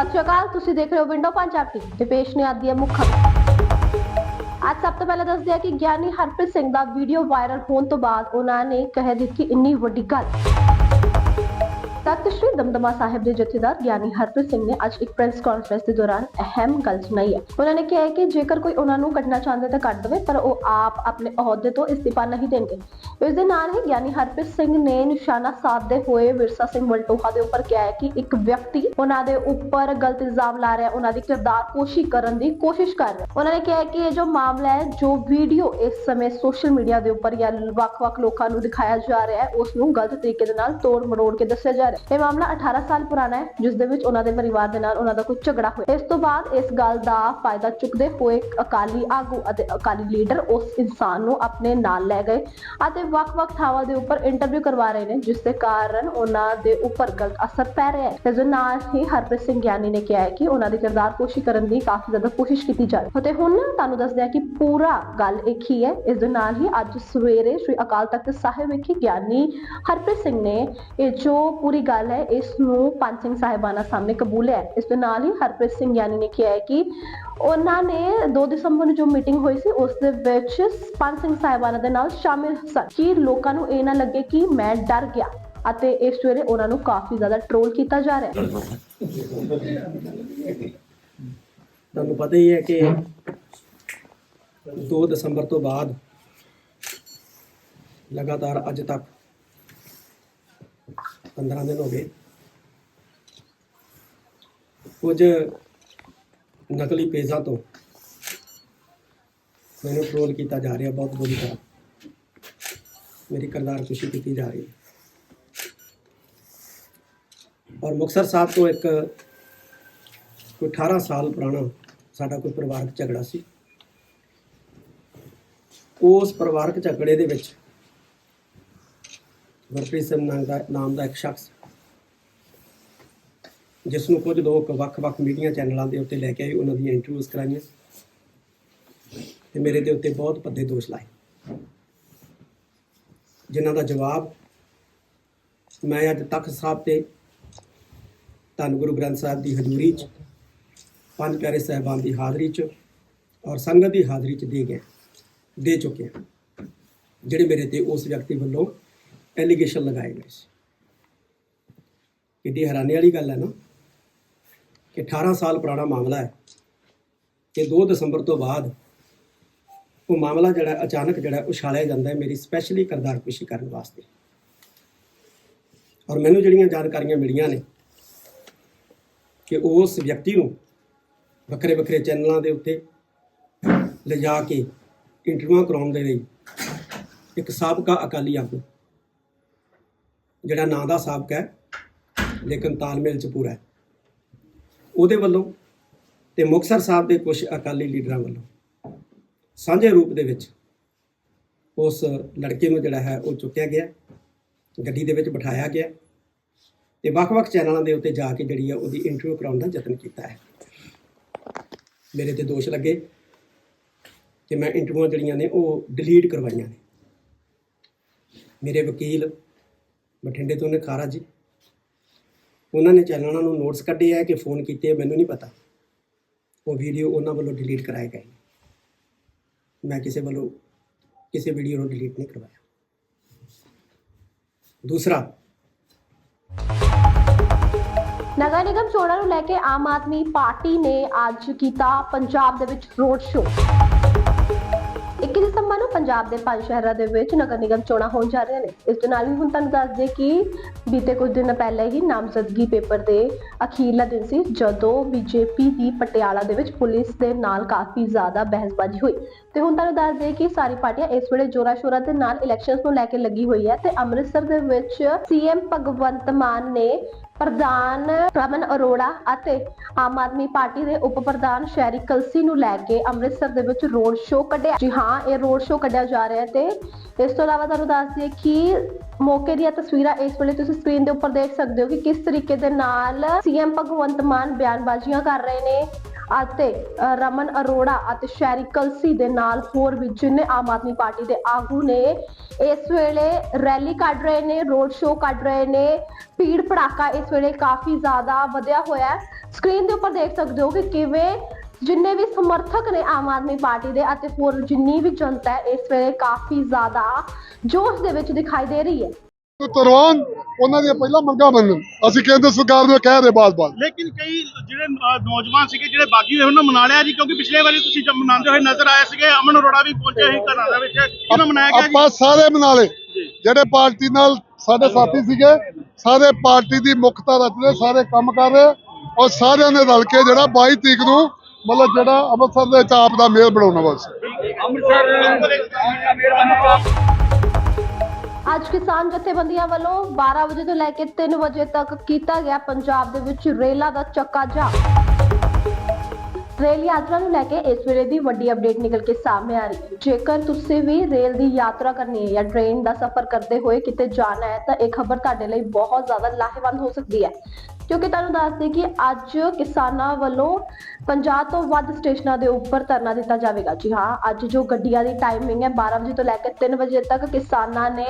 ਸਤਿ ਸ਼੍ਰੀ ਅਕਾਲ, ਤੁਸੀਂ ਦੇਖ ਰਹੇ ਹੋ ਵਿੰਡੋ ਪੰਜਾਬ। ਟੀਵੀ ਤੇ ਪੇਸ਼ ਨੇ ਆਦੀ ਹੈ ਮੁੱਖ ਖਬਰ। ਅੱਜ ਸਭ ਤੋਂ ਪਹਿਲਾਂ ਦੱਸਦੇ ਹਾਂ ਕਿ ਗਿਆਨੀ ਹਰਪ੍ਰੀਤ ਸਿੰਘ ਦਾ ਵੀਡੀਓ ਵਾਇਰਲ ਹੋਣ ਤੋਂ ਬਾਅਦ ਉਹਨਾਂ ਨੇ ਕਹਿ ਦਿੱਤੀ ਇੰਨੀ ਵੱਡੀ ਗੱਲ। ਤਖਤ ਸ੍ਰੀ ਦਮਦਮਾ ਸਾਹਿਬ ਦੇ ਜਥੇਦਾਰ ਗਿਆਨੀ ਹਰਪ੍ਰੀਤ ਸਿੰਘ ਨੇ ਅੱਜ ਇੱਕ ਪ੍ਰੈਸ ਕਾਨਫਰੰਸ ਦੇ ਦੌਰਾਨ ਅਹਿਮ ਗੱਲ ਸੁਣਾਈ ਹੈ। ਉਹਨਾਂ ਨੇ ਕਿਹਾ ਕਿ ਜੇਕਰ ਕੋਈ ਉਹਨਾਂ ਨੂੰ ਕੱਢਣਾ ਚਾਹੁੰਦਾ ਤਾਂ ਕੱਢ ਦੇਵੇ, ਪਰ ਉਹ ਆਪ ਆਪਣੇ ਅਹੁਦੇ ਤੋਂ ਇਸਤੀਫਾ ਨਹੀਂ ਦੇਣਗੇ। ਇਸ ਦੇ ਨਾਲ ਹੀ ਗਿਆਨੀ ਹਰਪ੍ਰੀਤ ਸਿੰਘ ਨੇ ਨਿਸ਼ਾਨਾ ਸਾਧਦੇ ਹੋਏ ਵਿਰਸਾ ਸਿੰਘ ਵਲਟੋਹਾ ਦੇ ਉੱਪਰ ਕਿਹਾ ਹੈ ਕਿ ਇੱਕ ਵਿਅਕਤੀ ਉਹਨਾਂ ਦੇ ਉੱਪਰ ਗਲਤ ਇਲਜ਼ਾਮ ਲਾ ਰਿਹਾ ਹੈ ਉਹਨਾਂ ਦੀ ਕਿਰਦਾਰ ਕੋਸ਼ਿਸ਼ ਕਰਨ ਦੀ ਕੋਸ਼ਿਸ਼ ਕਰ ਰਿਹਾ। ਹੈ ਉਹਨਾਂ ਨੇ ਕਿਹਾ ਕਿ ਇਹ ਜੋ ਮਾਮਲਾ ਹੈ, ਜੋ ਵੀਡੀਓ ਇਸ ਸਮੇਂ ਸੋਸ਼ਲ ਮੀਡੀਆ ਦੇ ਉੱਪਰ ਜਾਂ ਵੱਖ-ਵੱਖ ਲੋਕਾਂ ਨੂੰ ਦਿਖਾਇਆ ਜਾ ਰਿਹਾ ਹੈ, ਉਸ ਨੂੰ ਗਲਤ ਤਰੀਕੇ ਦੇ ਨਾਲ ਤੋੜ ਮਰੋੜ ਕੇ ਦੱਸਿਆ ਜਾ ਰਿਹਾ ਇਹ ਮਾਮਲਾ 18 ਸਾਲ ਪੁਰਾਣਾ ਹੈ, ਜਿਸ ਦੇ ਵਿੱਚ ਉਹਨਾਂ ਦੇ ਪਰਿਵਾਰ ਦੇ ਨਾਲ ਉਹਨਾਂ ਦਾ ਕੋਈ ਝਗੜਾ ਹੋਇਆ। ਇਸ ਤੋਂ ਬਾਅਦ ਇਸ ਗੱਲ ਦਾ ਫਾਇਦਾ ਚੁੱਕਦੇ ਹੋਏ ਅਕਾਲੀ ਆਗੂ ਅਤੇ ਅਕਾਲੀ ਲੀਡਰ ਉਸ ਇਨਸਾਨ ਨੂੰ ਆਪਣੇ ਨਾਲ ਲੈ ਗਏ ਅਤੇ ਵੱਖ-ਵੱਖ ਥਾਵਾਂ ਦੇ ਉੱਪਰ ਇੰਟਰਵਿਊ ਕਰਵਾ ਰਹੇ ਨੇ, ਜਿਸ ਦੇ ਕਾਰਨ ਉਹਨਾਂ ਦੇ ਉੱਪਰ ਗਲਤ ਅਸਰ ਪੈ ਰਿਹਾ ਹੈ। ਇਸ ਦੇ ਨਾਲ ਹੀ ਹਰਪ੍ਰੀਤ ਸਿੰਘ ਗਿਆਨੀ ਨੇ ਕਿਹਾ ਹੈ ਕਿ ਉਹਨਾਂ ਦੀ ਕਿਰਦਾਰ ਕੋਸ਼ਿਸ਼ ਕਰਨ ਦੀ ਕਾਫੀ ਜ਼ਿਆਦਾ ਕੋਸ਼ਿਸ਼ ਕੀਤੀ ਜਾ ਰਹੀ ਹੈ। ਅਤੇ ਹੁਣ ਤੁਹਾਨੂੰ ਦੱਸਦੇ ਹਾਂ ਕਿ ਪੂਰਾ ਗੱਲ ਇੱਕ ਹੀ ਹੈ। ਇਸ ਦੇ ਨਾਲ ਹੀ ਅੱਜ ਸਵੇਰੇ ਸ੍ਰੀ ਅਕਾਲ ਤਖਤ ਸਾਹਿਬ ਵਿਖੇ ਗਿਆਨੀ ਹਰਪ੍ਰੀਤ ਸਿੰਘ ਨੇ ਇਹ ਜੋ ਪੂਰੀ ਗੱਲ ਹੈ, ਇਸ ਨੂੰ ਪੰਜ ਸਿੰਘ ਸਾਹਿਬਾਨਾਂ ਸਾਹਮਣੇ ਕਬੂਲਿਆ ਹੈ। ਇਸ ਦੇ ਨਾਲ ਹੀ ਹਰਪ੍ਰੀਤ ਸਿੰਘ ਗਿਆਨੀ ਨੇ ਕਿਹਾ ਹੈ ਕਿ ਉਹਨਾਂ ਨੇ 2 ਦਸੰਬਰ ਨੂੰ ਜੋ ਮੀਟਿੰਗ ਹੋਈ ਸੀ, ਉਸ ਦੇ ਵਿੱਚ ਪੰਜ ਸਿੰਘ ਸਾਹਿਬਾਨਾਂ ਦੇ ਨਾਲ ਸ਼ਾਮਿਲ ਸਨ ਕਿ ਲੋਕਾਂ ਨੂੰ ਇਹ ਨਾ ਲੱਗੇ ਕਿ ਮੈਂ ਡਰ ਗਿਆ ਅਤੇ ਇਸ ਸਵੇਰੇ ਉਹਨਾਂ ਨੂੰ ਕਾਫੀ ਜ਼ਿਆਦਾ ਟ੍ਰੋਲ ਕੀਤਾ ਜਾ ਰਿਹਾ ਹੈ ਤੁਹਾਨੂੰ ਪਤਾ ਹੀ ਹੈ ਕਿ 2 ਦਸੰਬਰ ਤੋਂ ਬਾਅਦ ਲਗਾਤਾਰ ਅੱਜ ਤੱਕ 15 ਦਿਨ ਹੋ ਗਏ। ਕੁਝ ਨਕਲੀ ਪੇਜਾਂ ਤੋਂ ਮੈਨੂੰ ਟ੍ਰੋਲ ਕੀਤਾ ਜਾ ਰਿਹਾ, ਬਹੁਤ ਬੁਰੀ ਤਰ੍ਹਾਂ। ਮੇਰੀ ਕਰਦਾਰ ਕੁਸ਼ੀ ਕੀਤੀ ਜਾ ਰਹੀ ਔਰ ਮੁਕਤਸਰ ਸਾਹਿਬ ਤੋਂ ਇੱਕ ਕੋਈ 18 ਸਾਲ ਪੁਰਾਣਾ ਸਾਡਾ ਕੋਈ ਪਰਿਵਾਰਕ ਝਗੜਾ ਸੀ। ਉਸ ਪਰਿਵਾਰਕ ਝਗੜੇ ਦੇ ਵਿੱਚ ਗੁਰਪ੍ਰੀਤ ਸਿੰਘ ਨਾਮ ਦਾ ਨਾਮ ਦਾ ਇੱਕ ਸ਼ਖਸ ਜਿਸ ਨੂੰ ਕੁਝ ਲੋਕ ਵੱਖ-ਵੱਖ ਮੀਡੀਆ ਚੈਨਲਾਂ ਦੇ ਉੱਤੇ ਲੈ ਕੇ ਆਏ, ਉਹਨਾਂ ਦੀਆਂ ਇੰਟਰਵਿਊਜ਼ ਕਰਾਈਆਂ ਤੇ ਮੇਰੇ ਦੇ ਉੱਤੇ ਬਹੁਤ ਭੱਦੇ ਦੋਸ਼ ਲਾਏ, ਜਿਨ੍ਹਾਂ ਦਾ ਜਵਾਬ ਮੈਂ ਅੱਜ ਤਖ਼ਤ ਸਾਹਿਬ ਤੇ ਧੰਨ ਗੁਰੂ ਗ੍ਰੰਥ ਸਾਹਿਬ ਦੀ ਹਜ਼ੂਰੀ 'ਚ, ਪੰਜ ਪਿਆਰੇ ਸਾਹਿਬਾਨ ਦੀ ਹਾਜ਼ਰੀ 'ਚ ਔਰ ਸੰਗਤ ਦੀ ਹਾਜ਼ਰੀ 'ਚ ਦੇ ਗਿਆ ਦੇ ਚੁੱਕਿਆ, ਜਿਹੜੇ ਮੇਰੇ ਤੇ ਉਸ ਵਿਅਕਤੀ ਵੱਲੋਂ ਐਲੀਗੇਸ਼ਨ ਲਗਾਏ ਗਏ ਸੀ। ਕਿੱਡੀ ਹੈਰਾਨੀ ਵਾਲੀ ਗੱਲ ਹੈ ਨਾ ਕਿ 18 ਸਾਲ ਪੁਰਾਣਾ ਮਾਮਲਾ ਹੈ ਕਿ 2 ਦਸੰਬਰ ਤੋਂ ਬਾਅਦ ਉਹ ਮਾਮਲਾ ਜਿਹੜਾ ਅਚਾਨਕ ਜਿਹੜਾ ਉਛਾਲਿਆ ਜਾਂਦਾ ਹੈ ਮੇਰੀ ਸਪੈਸ਼ਲੀ ਕਰਦਾਰਕੁਸ਼ੀ ਕਰਨ ਵਾਸਤੇ। ਔਰ ਮੈਨੂੰ ਜਿਹੜੀਆਂ ਜਾਣਕਾਰੀਆਂ ਮਿਲੀਆਂ ਨੇ ਕਿ ਉਸ ਵਿਅਕਤੀ ਨੂੰ ਵੱਖਰੇ ਵੱਖਰੇ ਚੈਨਲਾਂ ਦੇ ਉੱਤੇ ਲਿਜਾ ਕੇ ਇੰਟਰਵਿਊ ਕਰਾਉਣ ਦੇ ਲਈ ਇੱਕ ਸਾਬਕਾ ਅਕਾਲੀ ਆਗੂ ਜਿਹੜਾ ਨਾਂ ਦਾ ਸਾਬਕਾ ਹੈ, ਲੇਕਿਨ ਤਾਲਮੇਲ ਚ ਪੂਰਾ ਹੈ। ਉਹਦੇ ਵੱਲੋਂ ਤੇ ਮੁਕਤਸਰ ਸਾਹਿਬ ਦੇ ਕੁਝ ਅਕਾਲੀ ਲੀਡਰਾਂ ਵੱਲੋਂ ਸਾਂਝੇ ਰੂਪ ਦੇ ਵਿੱਚ ਉਸ ਲੜਕੇ ਨੂੰ ਜਿਹੜਾ ਹੈ ਉਹ ਚੁੱਕਿਆ ਗਿਆ, ਗੱਡੀ ਦੇ ਵਿੱਚ ਬਿਠਾਇਆ ਗਿਆ ਤੇ ਵੱਖ-ਵੱਖ ਚੈਨਲਾਂ ਦੇ ਉੱਤੇ ਜਾ ਕੇ ਜਿਹੜੀ ਹੈ ਉਹਦੀ ਇੰਟਰਵਿਊ ਕਰਾਉਣ ਦਾ ਯਤਨ ਕੀਤਾ ਹੈ। ਮੇਰੇ ਤੇ ਦੋਸ਼ ਲੱਗੇ ਕਿ ਮੈਂ ਇੰਟਰਵਿਊਆਂ ਜਿਹੜੀਆਂ ਨੇ ਉਹ ਡਿਲੀਟ ਕਰਵਾਈਆਂ ਨੇ। ਮੇਰੇ ਵਕੀਲ ਬਠਿੰਡੇ ਤੋਂ ਨੇ ਖਾਰਾ ਜੀ। ਉਹਨਾਂ ਨੇ ਚੈਨਲਾਂ ਨੂੰ ਨੋਟਸ ਕੱਢੇ ਆ ਕਿ ਫੋਨ ਕੀਤੇ ਮੈਨੂੰ ਨਹੀਂ ਪਤਾ। ਉਹ ਵੀਡੀਓ ਉਹਨਾਂ ਵੱਲੋਂ ਡਿਲੀਟ ਕਰਾਏ ਗਏ। ਨੇ। ਮੈਂ ਕਿਸੇ ਵੱਲੋਂ ਕਿਸੇ ਵੀਡੀਓ ਨੂੰ ਡਿਲੀਟ ਨਹੀਂ ਕਰਵਾਇਆ। ਦੂਸਰਾ। ਨਗਰ ਨਿਗਮ ਚੋਣਾਂ ਨੂੰ ਲੈ ਕੇ ਆਮ ਆਦਮੀ ਪਾਰਟੀ ਨੇ ਅੱਜ ਕੀਤਾ ਪੰਜਾਬ ਦੇ ਵਿੱਚ ਰੋਡ ਸ਼ੋਅ 21 ਦਸੰਬਰ ਨੂੰ ਪੰਜਾਬ ਦੇ ਪੰਜ ਸ਼ਹਿਰਾਂ ਦੇ ਵਿੱਚ ਨਗਰ ਨਿਗਮ ਚੋਣਾਂ ਹੋਣ ਜਾ ਰਹੀਆਂ ਨੇ? ਇਸ ਦੇ ਨਾਲ ਹੀ ਹੁਣ ਤੁਹਾਨੂੰ ਦੱਸ ਦਈਏ ਕਿ ਬੀਤੇ ਕੁਝ ਦਿਨ ਪਹਿਲਾਂ ਹੀ ਨਾਮਜ਼ਦਗੀ ਪੇਪਰ ਦੇ ਅਖੀਰਲਾ ਦਿਨ ਸੀ, ਜਦੋਂ ਬੀਜੇਪੀ ਦੀ ਪਟਿਆਲਾ ਦੇ ਵਿੱਚ ਪੁਲਿਸ ਦੇ ਨਾਲ ਕਾਫੀ ਜ਼ਿਆਦਾ ਬਹਿਸਬਾਜ਼ੀ ਹੋਈ। ਤੇ ਹੁਣ ਤੁਹਾਨੂੰ ਦੱਸ ਦਈਏ ਕਿ ਸਾਰੀ ਪਾਰਟੀਆਂ ਇਸ ਵੇਲੇ ਜੋਰਾ ਸ਼ੋਰਾ ਦੇ ਨਾਲ ਇਲੈਕਸ਼ਨਸ ਨੂੰ ਲੈ ਕੇ ਲੱਗੀ ਹੋਈ ਹੈ ਤੇ ਅੰਮ੍ਰਿਤਸਰ ਦੇ ਵਿੱਚ ਸੀਐਮ ਭਗਵੰਤ ਮਾਨ ਨੇ ਪ੍ਰਧਾਨ ਰਮਨ ਅਰੋੜਾ ਅਤੇ ਆਮ ਆਦਮੀ ਪਾਰਟੀ ਦੇ ਉਪ ਪ੍ਰਧਾਨ ਸ਼ਹਿਰੀ ਕਲਸੀ ਨੂੰ ਲੈ ਕੇ ਅੰਮ੍ਰਿਤਸਰ ਦੇ ਵਿੱਚ ਰੋਡ ਸ਼ੋਅ ਕੱਢਿਆ। ਜੀ ਹਾਂ, ਇਹ ਰੋਡ ਸ਼ੋਅ ਕੱਢਿਆ ਜਾ ਰਿਹਾ ਤੇ ਇਸ ਤੋਂ ਇਲਾਵਾ ਤੁਹਾਨੂੰ ਦੱਸ ਦਈਏ ਕਿ ਮੌਕੇ ਦੀਆਂ ਤਸਵੀਰਾਂ ਇਸ ਵੇਲੇ ਤੁਸੀਂ ਸਕਰੀਨ ਦੇ ਉੱਪਰ ਦੇਖ ਸਕਦੇ ਹੋ ਕਿ ਕਿਸ ਤਰੀਕੇ ਦੇ ਨਾਲ ਸੀਐਮ ਭਗਵੰਤ ਮਾਨ ਬਿਆਨਬਾਜ਼ੀਆਂ ਕਰ ਰਹੇ ਨੇ। ਅਤੇ ਰਮਨ ਅਰੋੜਾ ਅਤੇ ਸ਼ੈਰੀ ਕਲਸੀ ਦੇ ਨਾਲ ਹੋਰ ਵੀ ਜਿੰਨੇ ਆਮ ਆਦਮੀ ਪਾਰਟੀ ਦੇ ਆਗੂ ਨੇ, ਇਸ ਵੇਲੇ ਰੈਲੀ ਕੱਢ ਰਹੇ ਨੇ, ਰੋਡ ਸ਼ੋਅ ਕੱਢ ਰਹੇ ਨੇ, ਭੀੜ ਭੜਾਕਾ ਇਸ ਵੇਲੇ ਕਾਫੀ ਜ਼ਿਆਦਾ ਵਧਿਆ ਹੋਇਆ ਹੈ। ਸਕਰੀਨ ਦੇ ਉੱਪਰ ਦੇਖ ਸਕਦੇ ਹੋ ਕਿ ਕਿਵੇਂ ਜਿੰਨੇ ਵੀ ਸਮਰਥਕ ਨੇ ਆਮ ਆਦਮੀ ਪਾਰਟੀ ਦੇ ਅਤੇ ਹੋਰ ਜਿੰਨੀ ਵੀ ਜਨਤਾ ਹੈ, ਇਸ ਵੇਲੇ ਕਾਫੀ ਜ਼ਿਆਦਾ ਜੋਸ਼ ਦੇ ਵਿੱਚ ਦਿਖਾਈ ਦੇ ਰਹੀ ਹੈ। ਤੁਰਵਾਨ ਉਹਨਾਂ ਦੀਆਂ ਪਹਿਲਾਂ ਮੰਗਾਂ ਮੰਨਣ। ਅਸੀਂ ਕੇਂਦਰ ਸਰਕਾਰ ਨੂੰ ਕਹਿ ਰਹੇ ਬਾਰ-ਬਾਰ ਲੇਕਿਨ ਕਈ ਜਿਹੜੇ ਨੌਜਵਾਨ ਸੀਗੇ ਜਿਹੜੇ ਬਾਗੀ ਹੋਏ ਉਹਨਾਂ ਮਨਾ ਲਿਆ ਜੀ ਕਿਉਂਕਿ ਪਿਛਲੇ ਵਾਰੀ ਤੁਸੀਂ ਜਦ ਮਨਾਉਂਦੇ ਹੋਏ ਨਜ਼ਰ ਆਏ ਸੀਗੇ ਅਮਨ ਅਰੋੜਾ ਵੀ ਪਹੁੰਚੇ ਸੀ ਘਰਾਂ ਦੇ ਵਿੱਚ। ਕਿਹਨਾਂ ਮਨਾਇਆ ਗਿਆ ਆਪਾਂ ਸਾਰੇ ਮਨਾ ਲਏ। ਜਿਹੜੇ ਪਾਰਟੀ ਨਾਲ ਸਾਡੇ ਸਾਥੀ ਸੀਗੇ ਸਾਰੇ ਪਾਰਟੀ ਦੀ ਮੁੱਖਤਾ ਰਚਦੇ ਸਾਰੇ ਕੰਮ ਕਰ ਰਹੇ ਔਰ ਸਾਰਿਆਂ ਨੇ ਰਲ ਕੇ ਜਿਹੜਾ 22 ਤਰੀਕ ਨੂੰ ਮਤਲਬ ਜਿਹੜਾ ਅੰਮ੍ਰਿਤਸਰ ਦੇ ਚਾਪ ਦਾ ਮੇਅਰ ਬਣਾਉਣਾ ਬਸ। ਅੱਜ ਕਿਸਾਨ ਜਥੇਬੰਦੀਆਂ ਵੱਲੋਂ 12 ਵਜੇ ਤੋਂ ਲੈ ਕੇ 3 ਵਜੇ ਤੱਕ ਕੀਤਾ ਗਿਆ ਪੰਜਾਬ ਦੇ ਵਿੱਚ ਰੇਲਾਂ ਦਾ ਚੱਕਾ ਜਾਮ। ਰੇਲ ਯਾਤਰਾ ਨੂੰ ਲੈ ਕੇ ਇਸ ਵੇਲੇ ਦੀ ਵੱਡੀ ਅਪਡੇਟ ਨਿਕਲ ਕੇ ਸਾਹਮਣੇ ਆ ਰਹੀ ਹੈ। ਜੇਕਰ ਤੁਸੀਂ ਵੀ ਰੇਲ ਦੀ ਯਾਤਰਾ ਕਰਨੀ ਹੈ ਜਾਂ ਟ੍ਰੇਨ ਦਾ ਸਫ਼ਰ ਕਰਦੇ ਹੋਏ ਕਿਤੇ ਜਾਣਾ ਹੈ ਤਾਂ ਇਹ ਖਬਰ ਤੁਹਾਡੇ ਲਈ ਬਹੁਤ ਜ਼ਿਆਦਾ ਲਾਹੇਵੰਦ ਹੋ ਸਕਦੀ ਹੈ। ਕਿਉਂਕਿ ਤੁਹਾਨੂੰ ਦੱਸ ਕਿ ਅੱਜ ਕਿਸਾਨਾਂ ਵੱਲੋਂ 50 ਤੋਂ ਵੱਧ ਸਟੇਸ਼ਨਾਂ ਦੇ ਉੱਪਰ ਧਰਨਾ ਦਿੱਤਾ ਜਾਵੇਗਾ। ਜੀ ਹਾਂ, ਅੱਜ ਜੋ ਗੱਡੀਆਂ ਦੀ ਟਾਈਮਿੰਗ ਹੈ 12 ਵਜੇ ਤੋਂ ਲੈ ਕੇ 3 ਵਜੇ ਤੱਕ ਕਿਸਾਨਾਂ ਨੇ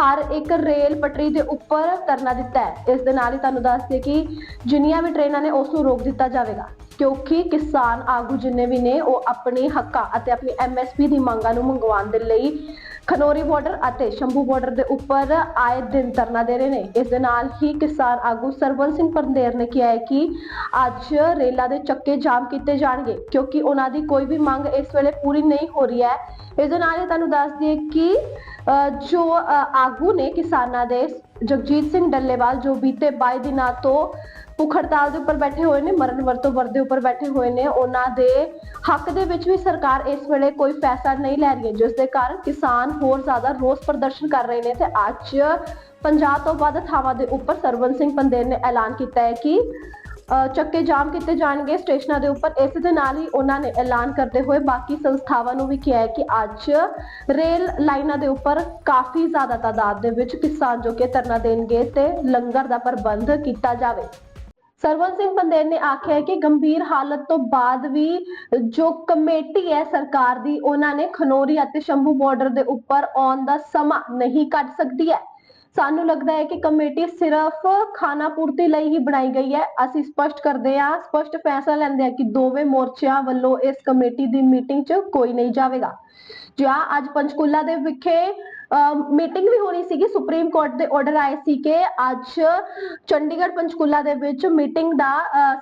ਹਰ ਇੱਕ ਰੇਲ ਪਟਰੀ ਦੇ ਉੱਪਰ ਧਰਨਾ ਦਿੱਤਾ ਹੈ। ਇਸ ਦੇ ਨਾਲ ਹੀ ਤੁਹਾਨੂੰ ਦੱਸਦੇ ਕਿ ਜਿੰਨੀਆਂ ਵੀ ਟ੍ਰੇਨਾਂ ਨੇ, ਉਸ ਨੂੰ ਰੋਕ ਦਿੱਤਾ ਜਾਵੇਗਾ। ਕਿਉਂਕਿ ਕਿਸਾਨ ਆਗੂ ਜਿੰਨੇ ਵੀ ਨੇ, ਉਹ ਆਪਣੇ ਹੱਕਾਂ ਅਤੇ ਆਪਣੀ ਐਮਐਸਪੀ ਦੀ ਮੰਗਾਂ ਨੂੰ ਮੰਗਵਾਉਣ ਦੇ ਲਈ ਖਨੋਰੀ ਬਾਰਡਰ ਅਤੇ ਸ਼ੰਭੂ ਬਾਰਡਰ ਦੇ ਉੱਪਰ ਆਏ ਦਿਨ ਧਰਨਾ ਦੇ ਰਹੇ ਨੇ। ਇਸ ਦੇ ਨਾਲ ਹੀ ਕਿਸਾਨ ਆਗੂ ਸਰਵਨ ਸਿੰਘ ਪੰਦੇਰ ਨੇ ਕਿਹਾ ਹੈ ਕਿ ਅੱਜ ਰੇਲਾਂ ਦੇ ਚੱਕੇ ਜਾਮ ਕੀਤੇ ਜਾਣਗੇ ਕਿਉਂਕਿ ਉਹਨਾਂ ਦੀ ਕੋਈ ਵੀ ਮੰਗ ਇਸ ਵੇਲੇ ਪੂਰੀ ਨਹੀਂ ਹੋ ਰਹੀ ਹੈ। ਇਸ ਦੇ ਨਾਲ ਹੀ ਤੁਹਾਨੂੰ ਦੱਸ ਦਈਏ ਕਿ ਅ, ਜੋ ਆਗੂ ਨੇ ਕਿਸਾਨਾਂ ਦੇ ਜਗਜੀਤ ਸਿੰਘ ਡੱਲੇਵਾਲ, ਜੋ ਬੀਤੇ 22 ਦਿਨਾਂ ਤੋਂ ਭੁੱਖ ਹੜਤਾਲ ਦੇ ਉੱਪਰ ਬੈਠੇ ਹੋਏ ਨੇ, ਮਰਨ ਵਰਤੋਂ ਵਰਦੇ ਉੱਪਰ ਬੈਠੇ ਹੋਏ ਨੇ, ਉਹਨਾਂ ਦੇ ਹੱਕ ਦੇ ਵਿੱਚ ਵੀ ਸਰਕਾਰ ਇਸ ਵੇਲੇ ਕੋਈ ਫੈਸਲਾ ਨਹੀਂ ਲੈ ਰਹੀ ਹੈ, ਜਿਸ ਦੇ ਕਾਰਨ ਕਿਸਾਨ ਹੋਰ ਜ਼ਿਆਦਾ ਰੋਸ ਪ੍ਰਦਰਸ਼ਨ ਕਰ ਰਹੇ ਨੇ ਤੇ ਅੱਜ 50 ਤੋਂ ਵੱਧ ਥਾਵਾਂ ਦੇ ਉੱਪਰ ਸਰਵਨ ਸਿੰਘ ਪੰਦੇਰ ਨੇ ਐਲਾਨ ਕੀਤਾ ਹੈ ਕਿ ਚੱਕੇ ਜਾਮ ਕੀਤੇ ਜਾਣਗੇ ਸਟੇਸ਼ਨਾਂ ਦੇ ਉੱਪਰ। ਇਸ ਦੇ ਨਾਲ ਹੀ ਉਹਨਾਂ ਨੇ ਐਲਾਨ ਕਰਦੇ ਹੋਏ ਬਾਕੀ ਸੰਸਥਾਵਾਂ ਨੂੰ ਵੀ ਕਿਹਾ ਹੈ ਕਿ ਅੱਜ ਰੇਲ ਲਾਈਨਾਂ ਦੇ ਉੱਪਰ ਕਾਫੀ ਜ਼ਿਆਦਾ ਤਾਦਾਦ ਦੇ ਵਿੱਚ ਕਿਸਾਨ ਜੋ ਕਿ ਧਰਨਾ ਦੇਣਗੇ ਤੇ ਲੰਗਰ ਦਾ ਪ੍ਰਬੰਧ ਕੀਤਾ ਜਾਵੇ। ਸਰਵਨ ਸਿੰਘ ਬੰਦੇਰ ਨੇ ਆਖਿਆ ਕਿ ਗੰਭੀਰ ਹਾਲਤ ਤੋਂ ਬਾਅਦ ਵੀ ਜੋ ਕਮੇਟੀ ਹੈ ਸਰਕਾਰ ਦੀ, ਉਹਨਾਂ ਨੇ ਖਨੋਰੀ ਅਤੇ ਸ਼ੰਭੂ ਬਾਰਡਰ ਦੇ ਉੱਪਰ ਆਉਣ ਦਾ ਸਮਾਂ ਨਹੀਂ ਕੱਢ ਸਕਦੀ ਹੈ। ਸਾਨੂੰ ਲੱਗਦਾ ਹੈ ਕਿ ਕਮੇਟੀ ਸਿਰਫ ਖਾਣਾ ਪੂਰਤੀ ਲਈ ਹੀ ਬਣਾਈ ਗਈ ਹੈ। ਅਸੀਂ ਸਪਸ਼ਟ ਕਰਦੇ ਹਾਂ, ਸਪਸ਼ਟ ਫੈਸਲਾ ਲੈਂਦੇ ਹਾਂ ਕਿ ਦੋਵੇਂ ਮੋਰਚਿਆਂ ਵੱਲੋਂ ਇਸ ਕਮੇਟੀ ਦੀ ਮੀਟਿੰਗ 'ਚ ਕੋਈ ਨਹੀਂ ਜਾਵੇਗਾ। ਜਾਂ ਅੱਜ ਪੰਚਕੂਲਾ ਦੇ ਵਿਖੇ ਮੀਟਿੰਗ ਵੀ ਹੋਣੀ ਸੀਗੀ। ਸੁਪਰੀਮ ਕੋਰਟ ਦੇ ਆਰਡਰ ਆਏ ਸੀ ਕਿ ਅੱਜ ਚੰਡੀਗੜ੍ਹ ਪੰਚਕੂਲਾ ਦੇ ਵਿੱਚ ਮੀਟਿੰਗ ਦਾ